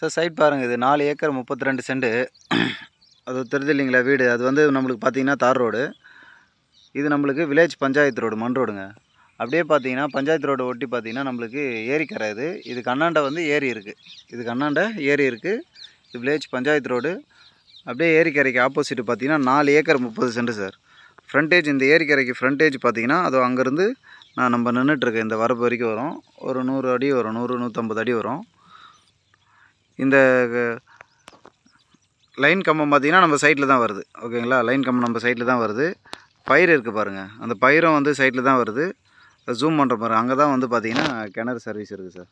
Sir side பாருங்கள் இது நாலு ஏக்கர் முப்பத்தி ரெண்டு சென்ட்டு அது தெரிஞ்சு இல்லைங்களா வீடு? அது வந்து நம்மளுக்கு பார்த்தீங்கன்னா தார் ரோடு. இது நம்மளுக்கு வில்லேஜ் பஞ்சாயத்து ரோடு மண் ரோடுங்க. அப்படியே பார்த்தீங்கன்னா பஞ்சாயத்து ரோடு ஒட்டி பார்த்தீங்கன்னா நம்மளுக்கு ஏரிக்கரை இது. இதுக்கு அண்ணாண்ட வந்து ஏரி இருக்குது இதுக்கு அண்ணாண்ட ஏரி இருக்குது இது வில்லேஜ் பஞ்சாயத்து ரோடு. அப்படியே ஏரிக்கரைக்கு ஆப்போசிட் பார்த்தீங்கன்னா நாலு ஏக்கர் முப்பது சென்ட் சார். ஃப்ரண்டேஜ் இந்த ஏரிக்கரைக்கு ஃப்ரண்டேஜ் பார்த்தீங்கன்னா அது அங்கேருந்து நான் நம்ம நின்றுட்டுருக்கேன் இந்த வரப்பு வரைக்கும் வரும். ஒரு நூறு அடி வரும். நூறு நூற்றம்பது அடி வரும். இந்த லைன் கம்பம் பார்த்திங்கன்னா நம்ம சைட்டில் தான் வருது. ஓகேங்களா லைன் கம்பம் நம்ம சைட்டில் தான் வருது. பயிர் இருக்குது பாருங்கள் அந்த பயிரும் வந்து சைட்டில் தான் வருது. ஜூம் பண்ணுற பாருங்கள் அங்கே தான் வந்து பார்த்தீங்கன்னா கிணறு சர்வீஸ் இருக்குது சார்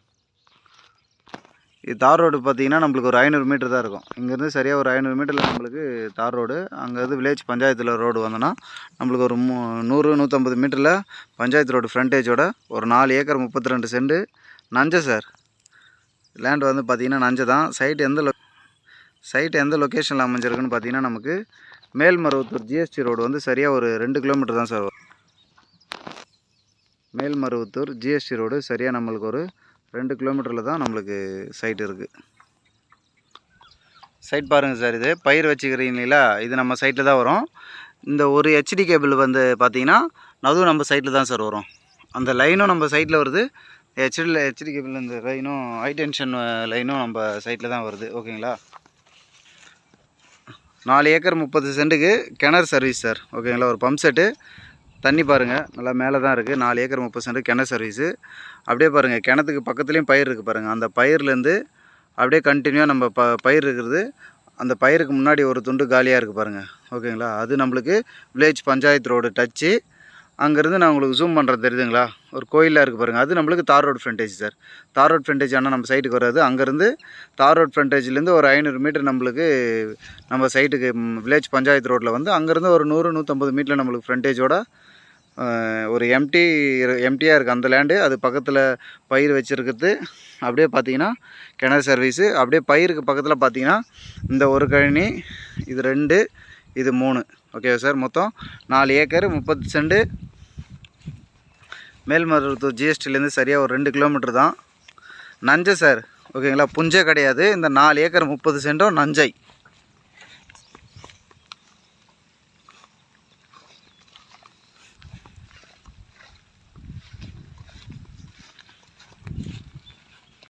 இது தார் ரோடு பார்த்தீங்கன்னா நம்மளுக்கு ஒரு ஐநூறு மீட்டர் தான் இருக்கும். இங்கேருந்து சரியாக ஒரு ஐநூறு மீட்டரில் நம்மளுக்கு தார் ரோடு. அங்கேருந்து வில்லேஜ் பஞ்சாயத்தில் ரோடு வந்தோன்னா நம்மளுக்கு ஒரு மூ நூறு நூற்றம்பது மீட்டரில் பஞ்சாயத்து ரோடு ஃப்ரண்டேஜோட ஒரு நாலு ஏக்கர் முப்பத்தி ரெண்டு செண்டு நஞ்சை சார் லேண்ட் வந்து பார்த்திங்கன்னா நஞ்சை தான். சைட் எந்த லொ சைட் எந்த லொக்கேஷனில் அமைஞ்சிருக்குன்னு பார்த்தீங்கன்னா நமக்கு மேல்மருவத்தூர் ஜிஎஸ்டி ரோடு வந்து சரியாக ஒரு ரெண்டு கிலோமீட்டர் தான் சார் வரும் மேல்மருவத்தூர் ஜிஎஸ்டி ரோடு சரியாக நம்மளுக்கு ஒரு ரெண்டு கிலோமீட்டரில் தான் நம்மளுக்கு சைட் இருக்குது சைட் பாருங்கள் சார் இது. பயிர் வச்சுக்கிறீங்களா இது நம்ம சைட்டில் தான் வரும். இந்த ஒரு ஹெச்டி கேபிள் வந்து பார்த்தீங்கன்னா அதுவும் நம்ம சைட்டில் தான் சார் வரும். அந்த லைனும் நம்ம சைட்டில் வருது. ஹெச்டியில் ஹெச்டி கேபிள் இந்த லைனும் ஹை டென்ஷன் லைனும் நம்ம சைட்டில் தான் வருது. ஓகேங்களா நாலு ஏக்கர் முப்பது சென்ட்டுக்கு கிணறு சர்வீஸ் சார் ஓகேங்களா ஒரு பம்ப் செட்டு தண்ணி பாருங்கள் நல்லா மேலே தான் இருக்குது நாலு ஏக்கர் முப்பது சென்ட்டு கிணறு சர்வீஸு அப்படியே பாருங்கள் கிணத்துக்கு பக்கத்துலேயும் பயிர் இருக்குது பாருங்கள் அந்த பயிர்லேருந்து அப்படியே கண்டினியூவாக நம்ம ப பயிர் இருக்கிறது. அந்த பயிருக்கு முன்னாடி ஒரு துண்டு காலியாக இருக்குது பாருங்கள் ஓகேங்களா அது நம்மளுக்கு வில்லேஜ் பஞ்சாயத்து ரோடு டச்சு அங்கேருந்து நான் உங்களுக்கு ஜூம் பண்ணுறது தெரியுதுங்களா? ஒரு கோயிலாக இருக்குது பாருங்கள் அது நம்மளுக்கு tar road frontage sir tar road frontage ஆனால் நம்ம சைட்டுக்கு வராது. அங்கேருந்து தார் ரோட் ஃப்ரண்டேஜ்லேருந்து ஒரு ஐநூறு மீட்டர் நம்மளுக்கு நம்ம சைட்டுக்கு வில்லேஜ் பஞ்சாயத்து ரோட்டில் வந்து அங்கேருந்து ஒரு நூறு நூற்றம்பது மீட்டரில் நம்மளுக்கு ஃப்ரண்டேஜோட ஒரு எம்டி எம்டியாக இருக்குது அந்த லேண்டு அது பக்கத்தில் பயிர் வச்சுருக்கிறது. அப்படியே பார்த்தீங்கன்னா கிணறு சர்வீஸு அப்படியே பயிருக்கு பக்கத்தில் பார்த்தீங்கன்னா இந்த ஒரு கழனி இது ரெண்டு இது மூணு. ஓகேவா சார் மொத்தம் நாலு ஏக்கர் முப்பது செண்டு மேல்மருவத்தூர் ஜிஎஸ்டிலேருந்து சரியாக ஒரு ரெண்டு கிலோமீட்டர் தான். நஞ்சை சார் ஓகேங்களா? புஞ்சை கிடையாது. இந்த நாலு ஏக்கர் முப்பது சென்டும் நஞ்சை.